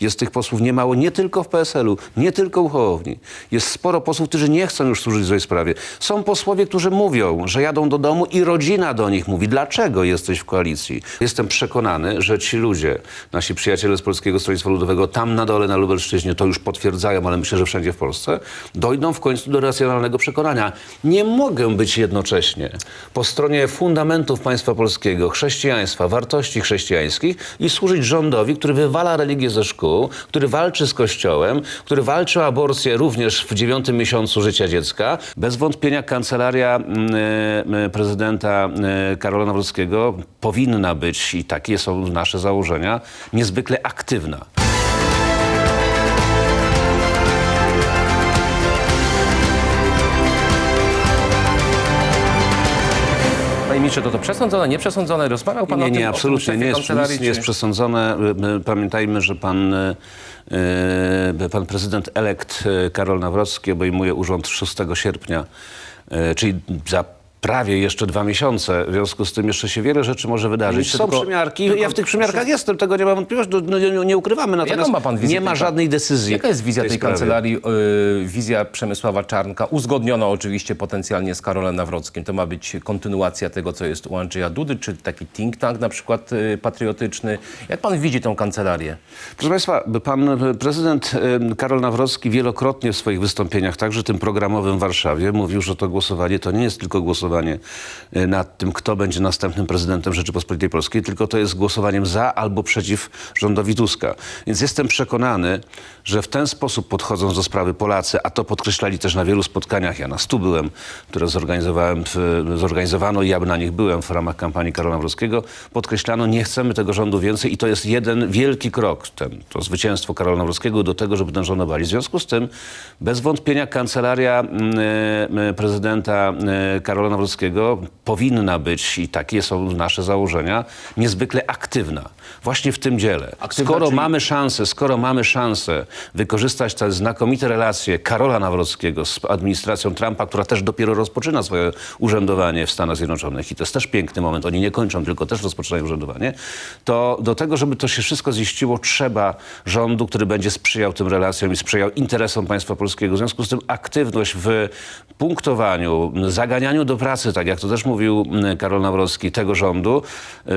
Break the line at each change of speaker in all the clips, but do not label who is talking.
Jest tych posłów niemało nie tylko w PSL-u, nie tylko u Hołowni. Jest sporo posłów, którzy nie chcą już służyć złej sprawie. Są posłowie, którzy mówią, że jadą do domu i rodzina do nich mówi, dlaczego jesteś w koalicji. Jestem przekonany, że ci ludzie, nasi przyjaciele z Polskiego Stronnictwa Ludowego, tam na dole na Lubelszczyźnie to już potwierdzają, ale myślę, że wszędzie w Polsce, dojdą w końcu do racjonalnego przekonania. Nie mogę być jednocześnie po stronie fundamentów państwa polskiego, chrześcijaństwa, wartości chrześcijańskich i służyć rządowi, który wywala religię ze szkół, który walczy z Kościołem, który walczy o aborcję również w dziewiątym miesiącu życia dziecka. Bez wątpienia kancelaria mm, e, prezydenta e, Karola Nawrockiego powinna być, i takie są nasze założenia, niezwykle aktywna.
Ministrze, to to przesądzone, nieprzesądzone? Rozmawiał pan o
Nie,
tym?
nie, absolutnie nie jest, nic nie jest przesądzone. Pamiętajmy, że pan, y, y, pan prezydent elekt y, Karol Nawrocki obejmuje urząd 6 sierpnia, czyli za prawie jeszcze dwa miesiące. W związku z tym jeszcze się wiele rzeczy może wydarzyć. Są
tylko-
przymiarki.
tylko-
ja w tych przymiarkach jestem, tego nie ma wątpliwości, no, no, nie, nie ukrywamy. Natomiast
ma pan wizję
nie ma żadnej decyzji.
Jaka jest wizja tej,
tej
kancelarii? y, wizja Przemysława Czarnka, uzgodniona oczywiście potencjalnie z Karolem Nawrockim. To ma być kontynuacja tego, co jest u Andrzeja Dudy, czy taki think tank na przykład y, patriotyczny. Jak pan widzi tą kancelarię?
Proszę Państwa, pan prezydent e, Karol Nawrocki wielokrotnie w swoich wystąpieniach, także tym programowym w Warszawie, mówił, że to głosowanie to nie jest tylko głosowanie e, nad tym, kto będzie następnym prezydentem Rzeczypospolitej Polskiej, tylko to jest głosowaniem za albo przeciw rządowi Tuska. Więc jestem przekonany, że w ten sposób podchodząc do sprawy Polacy, a to podkreślali też na wielu spotkaniach, ja na stu byłem, które zorganizowałem, zorganizowano i ja na nich byłem w ramach kampanii Karola Nawrockiego, podkreślano, nie chcemy tego rządu więcej i to jest jeden wielki krok, ten, to zwycięstwo Karola Nawrockiego do tego, żeby ten rząd obalić. W związku z tym, bez wątpienia kancelaria mm, e, prezydenta e, Karola Nawrockiego powinna być, i takie są nasze założenia, niezwykle aktywna właśnie w tym dziele.
Aktywna,
skoro
czyli-
mamy szansę, skoro mamy szansę wykorzystać te znakomite relacje Karola Nawrockiego z administracją Trumpa, która też dopiero rozpoczyna swoje urzędowanie w Stanach Zjednoczonych i to jest też piękny moment, oni nie kończą, tylko też rozpoczynają urzędowanie, to do tego, żeby to się wszystko ziściło, trzeba rządu, który będzie sprzyjał tym relacjom i sprzyjał interesom państwa polskiego. W związku z tym aktywność w punktowaniu, zaganianiu do pracy, tak jak to też mówił mm, Karol Nawrocki, tego rządu, yy,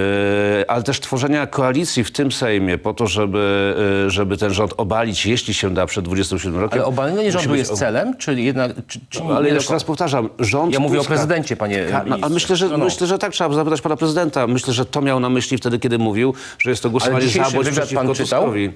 ale też tworzenia koalicji w tym Sejmie po to, żeby, yy, żeby ten rząd obalić, jeśli się da, przed 27 rokiem.
Ale obalenie rządu jest celem, czy jednak... Czy, czy
No, ale jeszcze
końca?
raz powtarzam, rząd
Ja mówię o
Tuska-
prezydencie, panie
no, a myślę, że,
No, no.
myślę, że tak trzeba zapytać pana prezydenta. Myślę, że to miał na myśli wtedy, kiedy mówił, że jest to głosowanie za bądź przeciwko
pan czytał?
Tuskowi.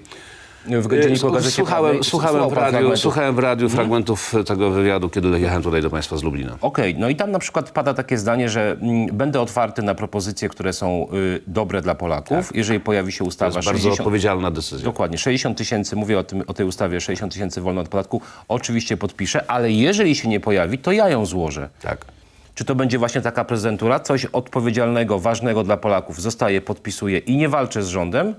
W
Słu-
Gazecie
Słuchałem,
Prawnej
słuchałem,
słuchał
w
pan
radiu,
fragmentów.
słuchałem w radiu fragmentów tego wywiadu, kiedy jechałem tutaj do państwa z Lublina.
Okej, no i tam na przykład pada takie zdanie, że mm, będę otwarty na propozycje, które są y, dobre dla Polaków, jeżeli pojawi się
Tak. To
ustawa
jest bardzo
60...
odpowiedzialna decyzja.
Dokładnie, 60 tysięcy, mówię o, tym, o tej ustawie 60 tysięcy wolno od podatku, oczywiście podpiszę, ale jeżeli się nie pojawi, to ja ją złożę.
Tak.
Czy to będzie właśnie taka prezydentura? Coś odpowiedzialnego, ważnego dla Polaków zostaje, podpisuje i nie walczę z rządem?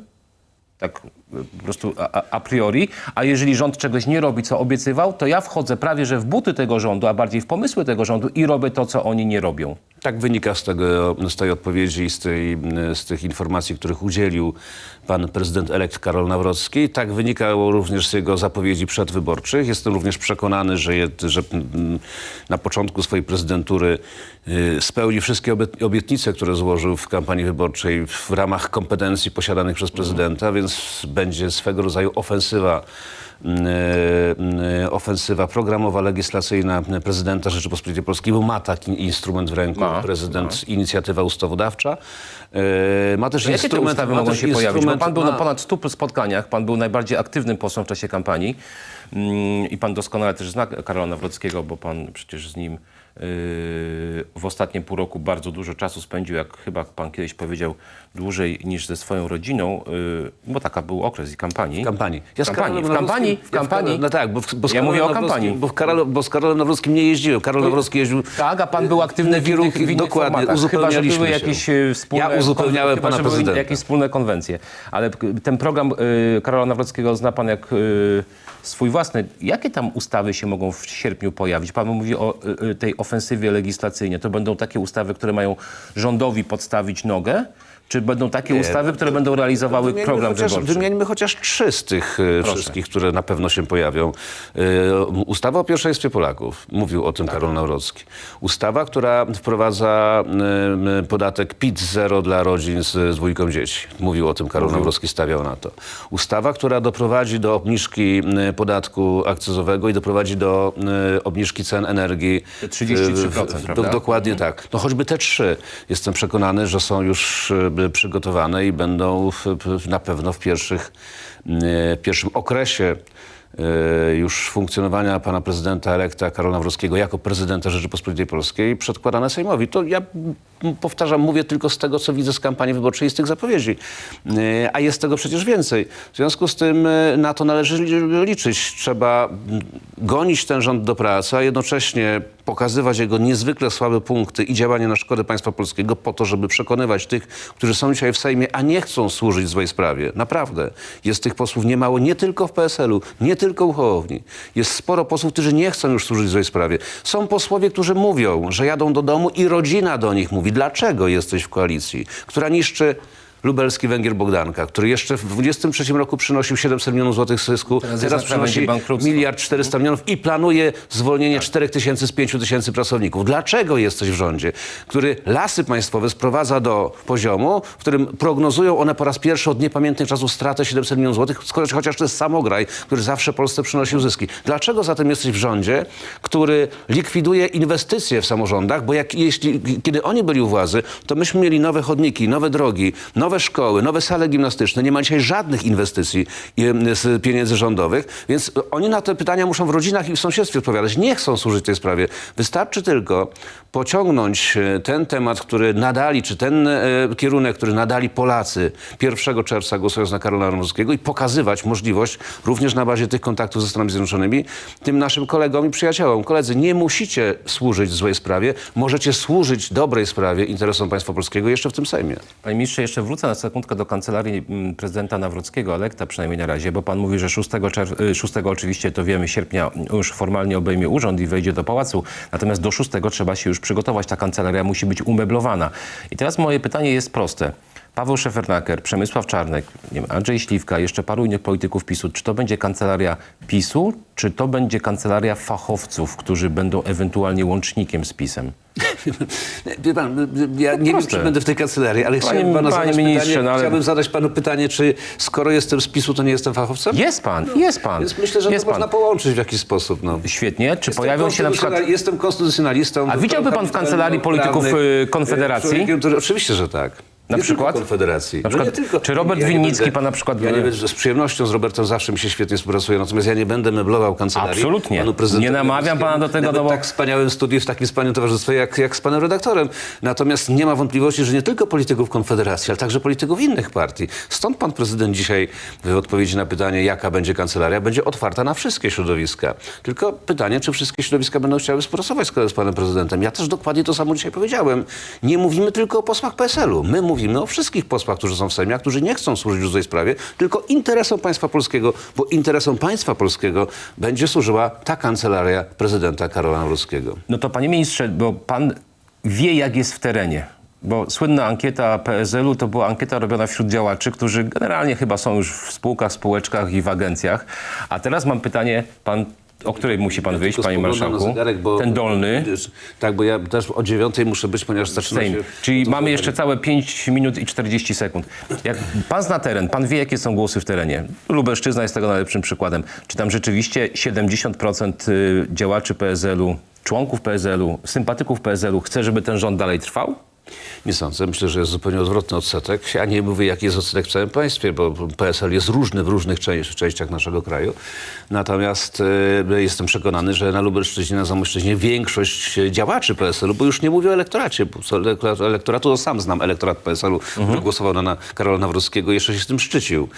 Tak y, po prostu a, a- priori. A jeżeli rząd czegoś nie robi, co obiecywał, to ja wchodzę prawie że w buty tego rządu, a bardziej w pomysły tego rządu i robię to, co oni nie robią.
Tak wynika z, tego, z tej odpowiedzi i z, tej, z tych informacji, których udzielił pan prezydent elekt Karol Nawrocki. Tak wynikało również z jego zapowiedzi przedwyborczych. Jestem również przekonany, że, je, że mm, na początku swojej prezydentury y, spełni wszystkie obiet- obietnice, które złożył w kampanii wyborczej w ramach kompetencji posiadanych przez prezydenta, więc będzie swego rodzaju ofensywa mm, y, ofensywa programowa, legislacyjna prezydenta Rzeczypospolitej Polskiej, bo ma taki instrument w ręku,
Ma,
prezydent, inicjatywa ustawodawcza. Y, Ma też
To jakie
instrument...
ustawy
ma
mogą się pojawić? Bo pan był
na-
na ponad 100 spotkaniach, pan był najbardziej aktywnym posłem w czasie kampanii mm, i pan doskonale też zna Karola Nawrockiego, bo pan przecież z nim w ostatnim pół roku bardzo dużo czasu spędził, jak chyba pan kiedyś powiedział, dłużej niż ze swoją rodziną, yy, bo taka był okres i kampanii.
W kampanii.
W
z
kampanii, w kampanii, w kampanii.
Ja w, no tak, bo, w- bo z
Ja mówię o kampanii.
Bo, w Karol, bo z Karolem Nawrockim nie jeździłem. Karol Nawrocki jeździł...
Tak, a pan był aktywny w innych, w innych
Dokładnie,
formatach. Chyba,
uzupełnialiśmy
były jakieś e, wspólne...
Ja uzupełniałem
chyba,
pana
były
prezydenta.
jakieś wspólne konwencje. Ale ten program y, Karola Nawrockiego zna pan jak y, swój własny. Jakie tam ustawy się mogą w sierpniu pojawić? Pan mówi o tej ofensywie legislacyjnej. To będą takie ustawy, które mają rządowi podstawić nogę? Czy będą takie ustawy, które będą realizowały
Wymieńmy
program
chociaż,
wyborczy?
Wymieńmy chociaż trzy z tych e, wszystkich, które na pewno się pojawią. E, Ustawa o pierwszeństwie Polaków. Mówił o tym Karol Nawrocki. Ustawa, która wprowadza e, podatek PIT zero dla rodzin z, z dwójką dzieci. Mówił o tym Karol Nawrocki, stawiał na to. Ustawa, która doprowadzi do obniżki podatku akcyzowego i doprowadzi do obniżki cen energii.
33%,
w- w-
prawda?
Dokładnie tak. No choćby te trzy. Jestem przekonany, że są już przygotowane i będą na pewno w pierwszych, pierwszym okresie e, już funkcjonowania pana prezydenta elekta Karola Nawrockiego jako prezydenta Rzeczypospolitej Polskiej przedkładane Sejmowi. To ja powtarzam, mówię tylko z tego, co widzę z kampanii wyborczej i z tych zapowiedzi. E, A jest tego przecież więcej. W związku z tym e, na to należy li- liczyć. Trzeba m, gonić ten rząd do pracy, a jednocześnie pokazywać jego niezwykle słabe punkty i działanie na szkodę państwa polskiego po to, żeby przekonywać tych, którzy są dzisiaj w Sejmie, a nie chcą służyć złej sprawie. Naprawdę. Jest tych posłów niemało, nie tylko w PSL-u, nie tylko u Hołowni. Jest sporo posłów, którzy nie chcą już służyć złej sprawie. Są posłowie, którzy mówią, że jadą do domu i rodzina do nich mówi, dlaczego jesteś w koalicji, która niszczy lubelski węgiel Bogdanka, który jeszcze w 23 roku przynosił 700 milionów złotych zysku,
Teraz
teraz, przynosi miliard 400 milionów i planuje zwolnienie 4 tysięcy z 5 tysięcy pracowników. Dlaczego jesteś w rządzie, który lasy państwowe sprowadza do poziomu, w którym prognozują one po raz pierwszy od niepamiętnych czasów stratę 700 milionów złotych, skoro chociaż to jest samograj, który zawsze Polsce przynosił zyski. Dlaczego zatem jesteś w rządzie, który likwiduje inwestycje w samorządach, bo jak, jeśli, kiedy oni byli u władzy, to myśmy mieli nowe chodniki, nowe drogi, nowe szkoły, nowe sale gimnastyczne. Nie ma dzisiaj żadnych inwestycji z pieniędzy rządowych, więc oni na te pytania muszą w rodzinach i w sąsiedztwie odpowiadać. Nie chcą służyć tej sprawie. Wystarczy tylko pociągnąć e, ten temat, który nadali, czy ten e, kierunek, który nadali Polacy 1 czerwca głosując na Karola Nawrockiego i pokazywać możliwość, również na bazie tych kontaktów ze Stanami Zjednoczonymi, tym naszym kolegom i przyjaciołom. Koledzy, nie musicie służyć złej sprawie, możecie służyć dobrej sprawie, interesom państwa polskiego jeszcze w tym Sejmie.
Panie ministrze, jeszcze wrócę na sekundkę do kancelarii mm, prezydenta Nawrockiego, elekta przynajmniej na razie, bo pan mówi, że 6, czerw- y, 6 oczywiście to wiemy, sierpnia już formalnie obejmie urząd i wejdzie do pałacu, natomiast do 6 trzeba się już przygotować, ta kancelaria musi być umeblowana. I teraz moje pytanie jest proste. Paweł Szefernaker, Przemysław Czarnek, nie wiem, Andrzej Śliwka, jeszcze paru innych polityków PiSu. Czy to będzie kancelaria PiSu, czy to będzie kancelaria fachowców, którzy będą ewentualnie łącznikiem z PiSem?
Wie pan, ja nie wiem, czy będę w tej kancelarii, ale chciałbym,
Panie-
pana
panie ministrze,
pytanie,
no ale-
chciałbym zadać panu pytanie, czy skoro jestem z PiSu, to nie jestem fachowcem?
Jest pan, jest pan.
Więc myślę, że
jest
to można połączyć w jakiś sposób. No.
Świetnie. Czy
Jestem
pojawią się na przykład...
Jestem konstytucjonalistą.
A widziałby pan w kancelarii polityków, y, Konfederacji?
Człowiekiem, który, oczywiście, że tak.
Na
nie
przykład?
Konfederacji.
Na przykład,
no tylko.
czy Robert
nie
Winnicki
będę-
pan na przykład-
Ja nie będę, z przyjemnością z Robertem zawsze mi się świetnie współpracuje, natomiast ja nie będę meblował kancelarii.
Absolutnie.
panu prezydentowi
Nie namawiam pana do tego,
Nawet
no bo-
tak wspaniałym studiu, w takim wspaniałym towarzystwie jak, jak z panem redaktorem. Natomiast nie ma wątpliwości, że nie tylko polityków Konfederacji, ale także polityków innych partii. Stąd pan prezydent dzisiaj w odpowiedzi na pytanie, jaka będzie kancelaria, będzie otwarta na wszystkie środowiska. Tylko pytanie, czy wszystkie środowiska będą chciały współpracować z, z panem prezydentem. Ja też dokładnie to samo dzisiaj powiedziałem. Nie mówimy tylko o posłach PSL-u. My mówimy o wszystkich posłach, którzy są w Sejmie, a którzy nie chcą służyć już tej sprawie, tylko interesom państwa polskiego, bo interesom państwa polskiego będzie służyła ta kancelaria prezydenta Karola Nawrockiego.
No to panie ministrze, bo pan wie jak jest w terenie. Bo słynna ankieta PSL-u to była ankieta robiona wśród działaczy, którzy generalnie chyba są już w spółkach, spółeczkach i w agencjach. A teraz mam pytanie, pan, o której musi pan wyjść, panie
spoglądam na
marszałku?
zegarek, bo-
Ten dolny.
Tak, bo ja też o dziewiątej muszę być, ponieważ zaczyna
Sejm.
się...
Czyli mamy jeszcze całe 5 minut i 40 sekund. Jak pan zna teren, pan wie, jakie są głosy w terenie. Lubelszczyzna jest tego najlepszym przykładem. Czy tam rzeczywiście 70% y, działaczy PSL-u, członków PSL-u, sympatyków PSL-u chce, żeby ten rząd dalej trwał?
Nie sądzę. Myślę, że jest zupełnie odwrotny odsetek. Ja nie mówię, jaki jest odsetek w całym państwie, bo PSL jest różny w różnych częściach naszego kraju. Natomiast e, jestem przekonany, że na Lubelszczyźnie, na Zamojszczyźnie większość działaczy PSL-u, bo już nie mówię o elektoracie, bo elektoratu, to sam znam elektorat PSL-u, który głosował na, Karola Nawrockiego i jeszcze się z tym szczycił.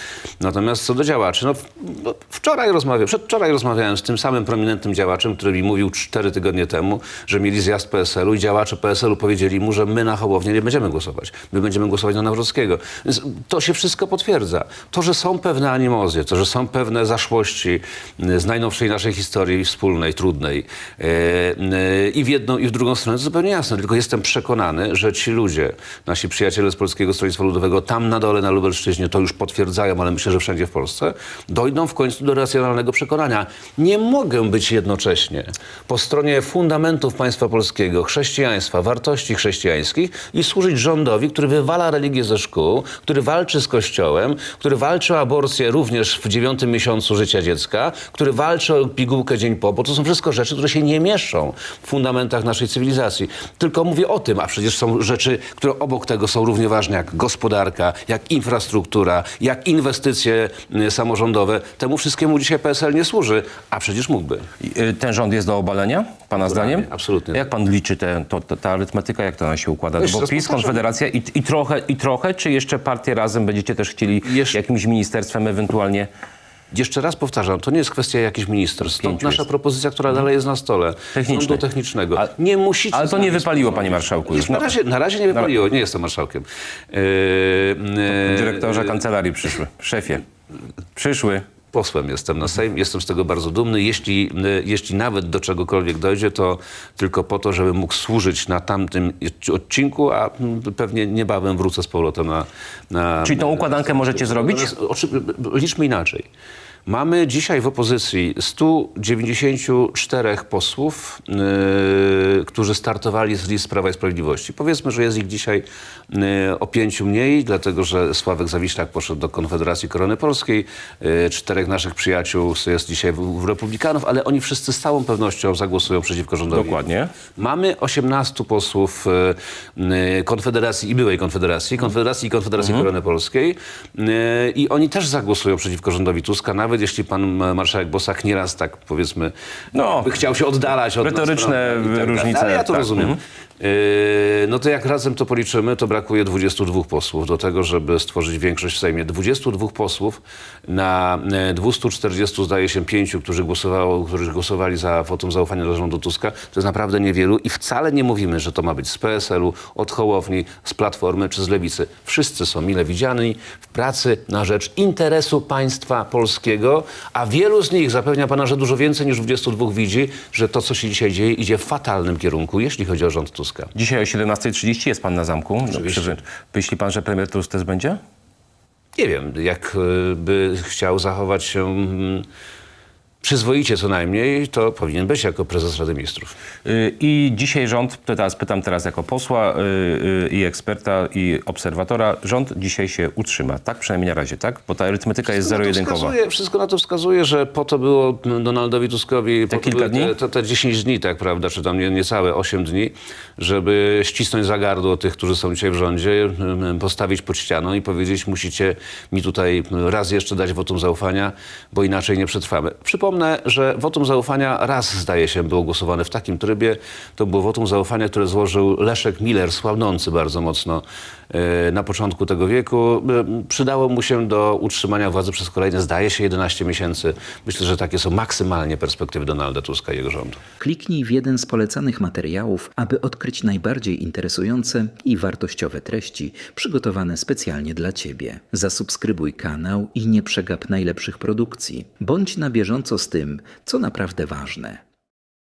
Natomiast co do działaczy, no, no wczoraj rozmawiałem, przedwczoraj rozmawiałem z tym samym prominentnym działaczem, który mi mówił cztery tygodnie temu, że mieli zjazd PSL-u i działacze PSL-u powiedzieli mu, że my na Hołownię nie będziemy głosować. My będziemy głosować na Nawrockiego. Więc to się wszystko potwierdza. To, że są pewne animozje, to, że są pewne zaszłości y, z najnowszej naszej historii wspólnej, trudnej y, i w jedną, i w drugą stronę, to zupełnie jasne. Tylko jestem przekonany, że ci ludzie, nasi przyjaciele z Polskiego Stronnictwa Ludowego, tam na dole, na Lubelszczyźnie, to już potwierdzają, ale myślę, że wszędzie w Polsce, dojdą w końcu do racjonalnego przekonania. Nie mogę być jednocześnie po stronie fundamentów państwa polskiego, chrześcijaństwa, wartości chrześcijańskich i służyć rządowi, który wywala religię ze szkół, który walczy z Kościołem, który walczy o aborcję również w dziewiątym miesiącu życia dziecka, który walczy o pigułkę dzień po, bo to są wszystko rzeczy, które się nie mieszczą w fundamentach naszej cywilizacji. Tylko mówię o tym, a przecież są rzeczy, które obok tego są równie ważne jak gospodarka, jak infrastruktura, jak inwestycje y, samorządowe. Temu wszystkiemu dzisiaj PSL nie służy, a przecież mógłby.
Y, Ten rząd jest do obalenia, pana zdaniem?
absolutnie.
Jak pan liczy to, ta arytmetyka, jak to ona się układa? No bo PiS. Konfederacja i, i, trochę, i trochę, czy jeszcze partie razem będziecie też chcieli
Jeszcze-
jakimś ministerstwem ewentualnie...
Jeszcze raz powtarzam, to nie jest kwestia jakichś ministerstw. Stąd nasza
jest.
propozycja, która dalej jest na stole.
Technicznej.
Sądu technicznego.
A-
nie musicie...
Ale to nie wypaliło, panie marszałku. Już,
Na
no,
razie, na razie nie wypaliło, nie jestem marszałkiem. Yy, yy,
dyrektorze kancelarii przyszły, szefie. Przyszły.
Posłem jestem na Sejm, jestem z tego bardzo dumny. Jeśli, y, jeśli nawet do czegokolwiek dojdzie, to tylko po to, żebym mógł służyć na tamtym odcinku, a mm, pewnie niebawem wrócę z powrotem na... na
Czyli tą układankę możecie zrobić?
Liczmy inaczej. Mamy dzisiaj w opozycji 194 posłów, yy, którzy startowali z list Prawa i Sprawiedliwości. Powiedzmy, że jest ich dzisiaj yy, o pięciu mniej, dlatego że Sławek Zawiślak poszedł do Konfederacji Korony Polskiej. Yy, czterech naszych przyjaciół jest dzisiaj w, w Republikanów, ale oni wszyscy z całą pewnością zagłosują przeciwko rządowi.
Dokładnie.
Mamy 18 posłów e, e, Konfederacji i byłej Konfederacji, Konfederacji i Konfederacji Korony Polskiej e, i oni też zagłosują przeciwko rządowi Tuska, nawet jeśli pan marszałek Bosak nieraz tak powiedzmy
No,
by chciał się oddalać od nas,
retoryczne
i tak
różnice,
Ale ja to
tak.
rozumiem. E, No to jak razem to policzymy, to brakuje 22 posłów do tego, żeby stworzyć większość w Sejmie. 22 posłów na e, 240 zdaje się pięciu, którzy, głosowało, którzy głosowali za wotum zaufania do rządu Tuska. To jest naprawdę niewielu i wcale nie mówimy, że to ma być z PSL-u, od Hołowni, z Platformy czy z Lewicy. Wszyscy są mile widziani w pracy na rzecz interesu państwa polskiego, a wielu z nich zapewnia pana, że dużo więcej niż 22 widzi, że to, co się dzisiaj dzieje, idzie w fatalnym kierunku, jeśli chodzi o rząd Tuska.
Dzisiaj o 17.30 jest pan na zamku. No, Myśli pan, że premier Tusk też będzie?
Nie wiem, jak y, by chciał zachować się mm, przyzwoicie co najmniej, to powinien być jako prezes Rady Ministrów.
Y, I dzisiaj rząd, teraz pytam teraz jako posła y, y, i eksperta i obserwatora, rząd dzisiaj się utrzyma, tak? Przynajmniej na razie, tak? Bo ta arytmetyka jest zero-jedynkowa.
Wszystko na to wskazuje, że po to było Donaldowi Tuskowi to
kilka dni?
Te, te, te 10 dni, tak prawda, czy tam nie, niecałe 8 dni, żeby ścisnąć za gardło tych, którzy są dzisiaj w rządzie, m, postawić pod ścianą i powiedzieć, musicie mi tutaj raz jeszcze dać wotum zaufania, bo inaczej nie przetrwamy. Przypomnę, że wotum zaufania raz, zdaje się, było głosowane w takim trybie. To było wotum zaufania, które złożył Leszek Miller, słabnący bardzo mocno e, na początku tego wieku. E, Przydało mu się do utrzymania władzy przez kolejne, zdaje się, 11 miesięcy. Myślę, że takie są maksymalnie perspektywy Donalda Tuska i jego rządu.
Kliknij w jeden z polecanych materiałów, aby odkryć najbardziej interesujące i wartościowe treści przygotowane specjalnie dla Ciebie. Zasubskrybuj kanał i nie przegap najlepszych produkcji. Bądź na bieżąco z tym, co naprawdę ważne.